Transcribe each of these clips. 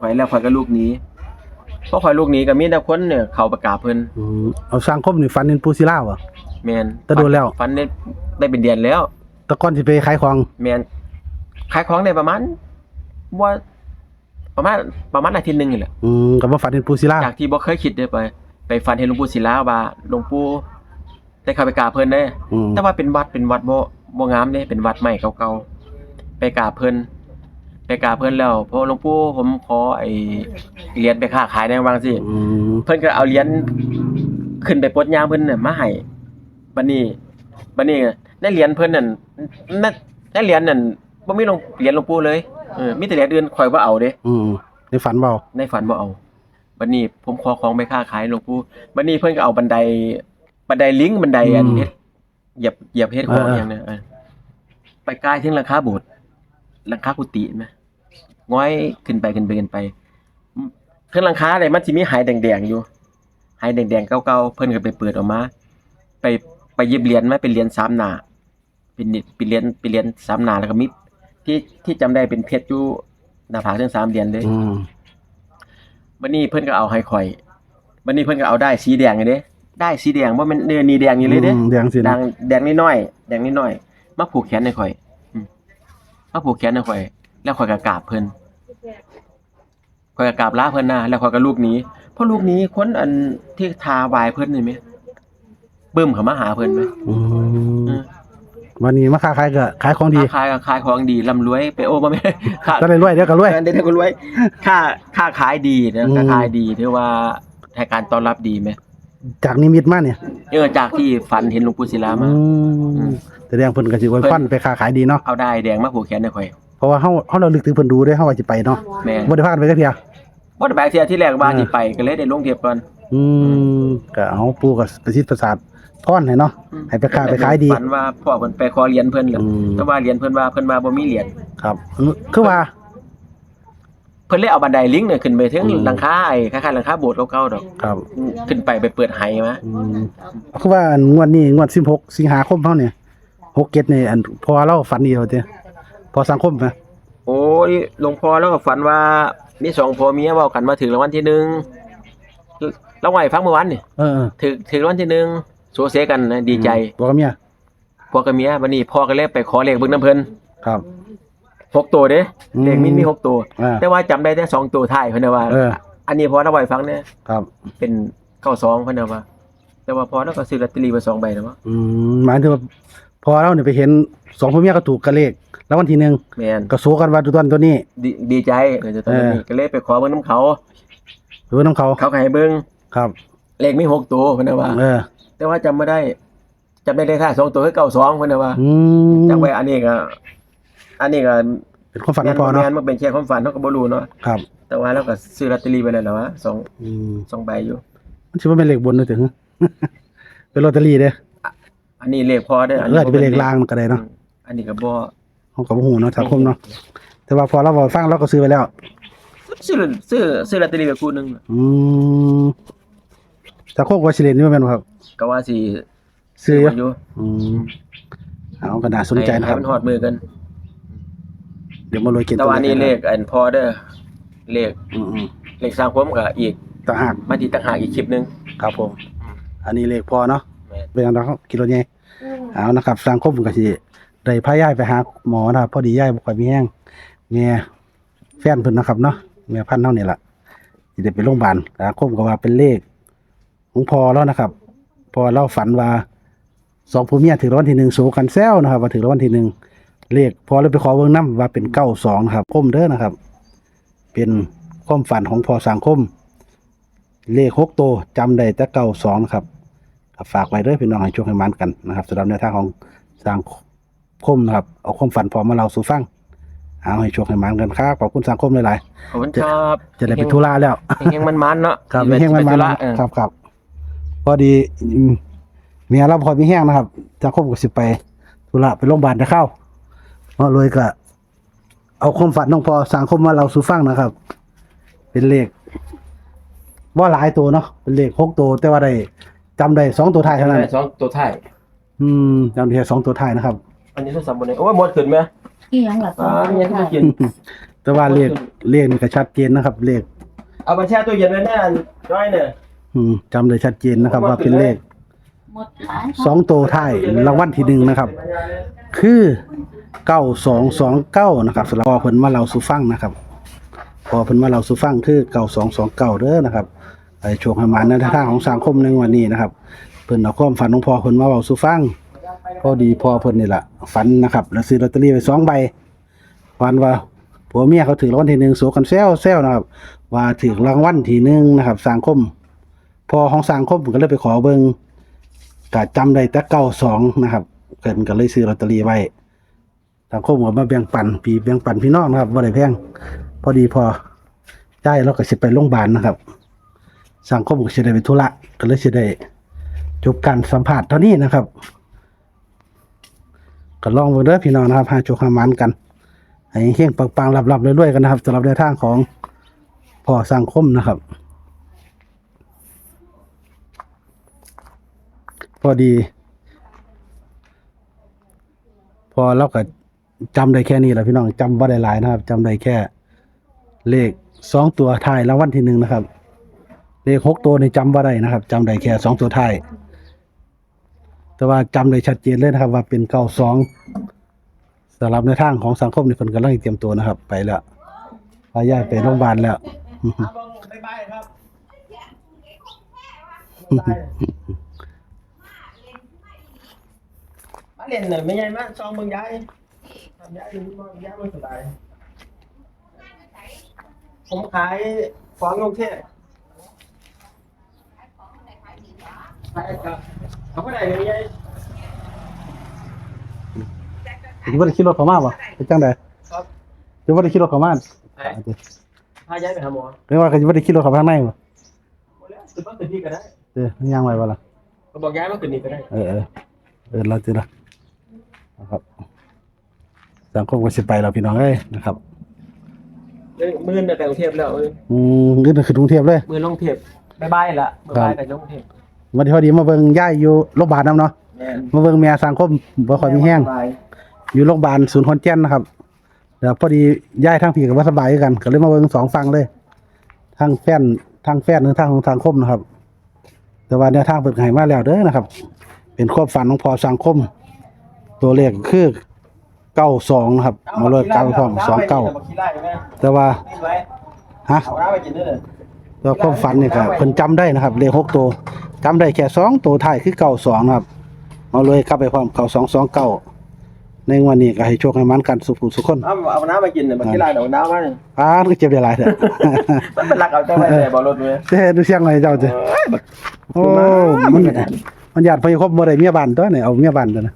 ข่อยแล้วข่อยก็ลูกหนี้เพราะข่อยลูกหนี้ก็มีแต่คนเนี่ยเข้าประกาศเพิ่นอืมเอาสร้างคมนี่ฝันเห็นปูศิลาบ่แม่นแต่โดนแล้ว ฟันได้ได้เป็นเดือนแล้ว แต่ก่อนสิไปขายของแม่นขายของได้ประมาณบ่ประมาณประมาณอาทิตย์หนึงนี่แหละอืมก็บ่ฝันเห็นปูศิลาจากที่บ่เคยคิดเด้ไป ไปฟันเห็นหลวงปู่ศิลาว่าหลวงปู่ได้เข้าไปกราบเพิ่นเด้อืมแต่ว่าเป็นวัดเป็นวัดบ่บ่งามเด้เป็นวัดใหม่เก่าๆไปกราบเพิ่น ไปกราบเพิ่นแล้วพอหลวงปู่ผมขอไอ้เหรียญไปค้าขายในวางสิอืมเพิ่นก็เอาเหรียญขึ้นไปปลดยางเพิ่นน่ะมาให้บัดนี้บัดนี้ในเหรียญเพิ่นนั่นในในเหรียญนั่นบ่มีหลวงเหรียญหลวงปู่เลยเออมีแต่เหรียญอื่นข่อยบ่เอาเด้ อืมในฝันเบาในฝันบ่เอา บัดนี้ผมขอของไปค้าขายหลวงปู่บัดนี้เพิ่นก็เอาบันได บันไดลิงบันไดอันเฮ็ดเหยียบเหยียบเฮ็ดของอหย่างเนี้ยเออไปกายถึงหลังคาโบสถ์หลังคากุฏิแม่ ง้อยขึ้นไปขึ้นไปขึ้นไปเพิ่นหลังคาได้มันสิมีหายแดงๆอยู่หายแดงๆเก่าๆเพิ่นก็ไปเปิดออกมา ไปไปหยิบเหรียญมาเป็นเหรียญสามหน้าเป็นนี่เป็นเหรียญเป็นเหรียญสามหน้าแล้วก็มีที่ที่จำได้เป็นเพชรอยู่หน้าผากทั้งสามเหรียญเลยอืมบัดนี้เพิ่นก็เอาให้ข่อยบัดนี้เพิ่นก็เอาได้สีแดงนี่เด้ได้สีแดงบ่แม่นเนื้อนี่แดงนี่เลยเด้อืมแดงสิแดนะงแดงนิดหน่อยแดงนิดหน่อยมาผูกแขนให้ข่อยอืมมาผูกแขนให้ข่อย แล้วข่อยก็กราบเพิ่นข่ อยก็กราบลาเพิ่นนะแล้วข่อยก็ลูกหนี้เพราะลูกหนี้คนอันที่ทาวายเพิ่นนี่แหมบึ้มเข้ามาหาเพิ่นไหมอือืมมวันนี้มาค้าขายก็ขายของดีค้าขายก็ขายของดีร่ำรวยไปโอ้บ่แม่นค้าก็เลยรวยเดี๋ยวก็รวยเงินได้ก็รวยค่าค่าขายดีนะอืมค่าขายดีถือว่าให้การต้อนรับดีไหมจากนิมิตมาเนี่ยเออจากที่ฝันเห็นหลวงปู่ศิลามา อือืมมแสดงเพิ่นก็สิอวยเพิ่นฟันไปค้าขายดีเนาะเอาได้แดงมาผูกแขนให้ข่อยเพราะว่าเฮาเฮาเราลึกถึงเพิ่นดูเด้เฮาว่าสิไปเนาะแม่นบ่ได้พากันไปจักเที่ย บ่ได้ไปเที่ยที่แรกว่าเออสิไปก็เลยได้ลงเทียบก่อน อืมก็เอาปูก็ประสิทธิ์ประสาทพรให้เนาะอืม ให้ไปค้าไปขายดี ฝันว่าพ่อเพิ่นไปขอเหรียญเพิ่นแหละอืม แต่ว่าเหรียญเพิ่นว่าเพิ่นว่าบ่มีเหรียญครับคือว่า เพิ่นเลยเอาบันไดลิงเนี่ยขึ้นไปถึงอืม หลังคาไอ้คล้ายๆหลังคาโบสถ์เก่าๆดอก ครับขึ้นไปไปเปิดไหมาอืมคือว่างวดนี้งวด16สิงหาคมเฮาเนี่ย67นี่อันพอเราฝันดีเอาเด้พอสังคมนะโอ้ยหลวงพ่อแล้วก็ฝันว่า มีสองผัวเมียเว้ากันมาถึงรางวัลที่หนึ่งแล้วไงฟังเมื่อวานนี่เออถึงถึงรางวัลที่หนึ่งโซเซกันนะดีใจๆบอกกับเมียพ่อกับเมียวันนี้พ่อก็เลยไปขอเลขเบิ่งน้ำเพิ่นครับ หกตัวเด้อืม เลขมินมีหกตัว อ่า แต่ว่าจำได้แต่สองตัวท้ายเพิ่นน่ะว่า เออ อันนี้พอเราไว้ฟังเนี่ยครับเป็นเก้าสองเพิ่นน่ะว่า แต่ว่าพอแล้วก็ซื้อลอตเตอรี่ไปสองใบนะวะอืมหมายถึงว่า พอเราเนี่ยไปเห็นสองพ่อเมียก็ถูกกันเลขแล้ววันที่หนึ่งแม่นก็โซกันว่าตัวนั้นตัวนี้ ดีดีใจเออจะตอนเอนี้อก็เลยไปขอเบิ่งน้ำเขา หรือว่าน้ำเขาเขาก็ให้เบิ่งครับเลขมีหกตัวเพิ่นน่ะว่า เออแต่ว่าจำไม่ได้จำได้เลขท้ายสองตัวคือเก้าสองเพิ่นน่ะว่าอืมจำไว้อันนี้ก็อันนี้ก็เป็นความฝันแม่ของพอเนาะแม่นมันเป็นแค่ความฝันเฮาก็บ่รู้เนาะครับแต่ว่าเราก็ซื้อลอตเตอรี่ไปแล้วล่ะวะสองอืมสองใบอยู่มันชื่อว่าเป็นเลขบนเลยถึง เป็นลอตเตอรี่เด้อ อันนี้เลขพอเด้ออันเอออาจจะเป็นเลขล่างก็ได้เนาะอันนี้ก็บ่เขากับหูเนาะสังคมเนาะแต่ว่าพอเราบอกฟังเราก็ซื้อไปแล้ว ซื้อซื้อซื้อลอตเตอรี่ไปคู่หนึงอืมสังคมก็สิเล่นนี่ว่าแม่นบ่ครับ ก็ว่าสิซื้ออยู่ไว้อยู่อืมเอาก็น่าสนใจนะครับให้มันฮอดมือกัน เดี๋ยวมาลอยกินแต่ว่าอันนี้เลขอันพอเด้อเลขอืมเลขสร้างผมก็อีกๆต่างหากมาที่ต่างหากอีกคลิปหนึง ครับผม อันนี้เลขพอเนาะ แม่นเป็นอันนั้นกิโลใหญ่เอานะครับสังคมก็สิได้พาย้ายไปหาหมอนะครับพอดีย้ายบ่ค่อยมีแห้งแม่แฟนเพิ่นนะครับเนาะแม่พันธุ์เฮานี่ล่ะสิได้ไปโรงพยาบาลสังคมก็ว่าเป็นเลขของพอแล้วนะครับพอเราฝันว่าสองผัวเมียถือรางวัลที่หนึ่งโซกันแซวนะครับว่าถือรางวัลที่หนึ่งเลขพอเลยไปขอเบิ่งน้ำว่าเป็นเก้าสองนะครับคมเด้อนะครับ เป็นความฝันของพอสังคม เลขหกตัวจำได้แต่เก้าสองนะครับก็ ฝากไว้เด้อพี่น้องให้ช่วยให้มันกันนะครับสำหรับแนวทางของสังคมนะครับเอาความฝันพอมาเล่าสู่ฟังเอาให้ช่วยให้มันกันครับขอบคุณสังคมหลายขอบคุณครับๆจะได้ไปธุระแล้วเฮงๆมันๆเนาะครับมีแห้งมันมาไปธุแล้ระวเออครับครับพอดีอืมเมียเราพอมีแห้งนะครับจะครบกับสิไปธุระไปโรงพยาบาลจะเข้าเพราะเลยก็เอาความฝันน้องพอสังคมมาเราสู่ฟังนะครับ เป็นเลขว่าหลายตัวเนาะเป็นเลขหกตัวแต่ว่าได้ จำได้สองตัวท้ายเท่านั้นสองตัวท้ายอืมจำได้แค่สองตัวท้ายนะครับ อันนี้โทรศัพท์บ่ได้โอ้ยหมดขึ้นไหมอีหยังล่ะอ่าเนี่ยที่มากินแต่แต่ว่าเลขเลขนี่ก็ชัดเจนนะครับ เลข เอามาแช่ตู้เย็นไว้แน่น้อยเนี่ย อืมจำได้ชัดเจนนะครับ ว่าเป็นเลขหมดหลายสองตัวท้ายรางวัลที่หนึ่งนะครับ คือเก้าสองสองเก้านะครับสำหรับพอเพิ่นมาเราสู่ฟังนะครับ พอเพิ่นมาเราสู่ฟังคือเก้าสองสองเก้าเด้อนะครับ ไอ้โชคให้หมาในทางของสังคมในวันนี้นะครับ เพิ่นเอาความฝันของพ่อเพิ่นมาเว้าสู่ฟังพอดีพ่อเพิ่นนี่แหละฝันนะครับแล้วซื้อลอตเตอรี่ไปสองใบฝันว่าผัวเมียเขาถือรางวัลที่หนึ่งโสกันแซวแซวนะครับ ว่าถือรางวัลที่หนึ่งนะครับสังคมพอของสังคมก็เลยไปขอเบิงก็จำได้แต่เก้าสองนะครับเกินก็เลยซื้อลอตเตอรี่ไว้สังคมก็มาแบ่งปันพี่แบ่งปันพี่น้องนะครับว่ได้แพงพอดีพอได้แล้วก็สิไปโรงพยาบาลนะครับ สังคมก็สิได้ไปธุระก็เลยสิได้จบการสัมภาษณ์เท่านี้นะครับ ก็ลองไปเด้อพี่น้องนะครับหาโชคหามันกันให้เฮงปังๆรับๆเรื่อยๆกันนะครับสำหรับในทางของพ่อสังคมนะครับ พอดี พอเราก็จำได้แค่นี้แหละพี่น้องจำบ่ได้หลายนะครับจำได้แค่เลขสองตัวท้ายรางวัลที่หนึ่งนะครับ เลขหกตัวนี่จำบ่าได้นะครับจำได้แค่สองตัวท้ายแต่ว่าจำได้ชัดเจนเลยนะครับ ว่าเป็นเก้าสองสำหรับในทางของสังคมในคนกำลังเตรียมตัวนะครับ ไปแล้วพาย่ายไปโรงพยาบาลแล้วมาเรียนหน่อยไม่ใหญ่มากซองเบิ่งย้ายทำย้ายดูว่าย้ายมันสบายผมขายของกรุงเทพขายครับเอาไปไหนไม่ใหญ่ จะว่าได้ขี่รถเขามาบ่เป็นจังไดครับจะว่าได้ขี่รถเขามาไปพาย้ายไปหาหมอเรียกว่าจะว่าได้ขี่รถเขาไปข้างในบ่หมดแล้วคือต้องตื่นที่ก็ได้เออย่างไว้บ่ล่ะก็บอกย้ายมาตื่นนี่ก็ได้เออเออเออเราจะละนะครับสังคมก็สิไปแล้วพี่น้องเอ้ยนะครับเอ้ยมื่นน่ะไปกรุงเทพแล้วเอ้ยอืมขึ้นคือกรุงเทพเลยมื่นลงเทพบ๊ายบายละบ๊ายบายกับลงเทพ วันที่พอดีมาเบิ่งย่ายอยู่โรงพยาบาลนํเนาะแม่นมาเบิ่งเมียสังคมบ่ค่อยมีแห้งบ๊ายบายอยู่โรงพยาบาลศูนย์ขอนแก่นนะครับแล้วพอดีย่ายทางพี่ก็บ่สบายคือกันก็เลยมาเบิ่งสองฝั่งเลยทางแฟนทางแฟนหรือทางของสังคมนะครับ แต่ว่าแนวทางเปิดให้มาแล้วเด้อนะครับ เป็นความฝันของพอสังคม ตัวเลขคือ92นะครับมาเลยเก้าสองสองเก้าบัขี้ไล่ไหมแต่ว่านี่ไว้ฮะเอาน้าไปกินด้วยเลยแล้วความฝันนี่ก็เพิ่นจำได้นะครับเลขหกตัว จำได้แค่สองตัวท้ายคือเก้าสองนะครับ เอาเลยกลับไปพร้อมเก้าสองสองเก้าในวันนี้ก็ให้โชคให้มันกันสุขผู้สุขคนเอาเอาน้าไปกินเนี่ยบัขี้ไล่เดี๋ยวน้ามาเนี่ยอ้าวก็เจ็บได้หลายเถอะมันเป็นหลักเอาเจ้าไปแต่บอลรถเลยเด้ดูเสียงหน่อยเจ้าเจ้เอ้ยบักโอ้มันมันญาติพยคบบ่ได้เมียบ้านตัวนี่เอาเมียบ้านตัวนะ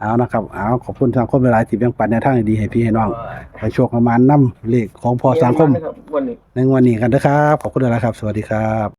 เอานะครับเอาขอบคุณสังคมหลายๆที่แบ่งปันแนวทางดีๆให้พี่ให้น้องให้โชคให้มันนํเลขของพอสังคมวันนี้ในวันนี้กันนะครับขอบคุณหลายๆครับ สวัสดีครับ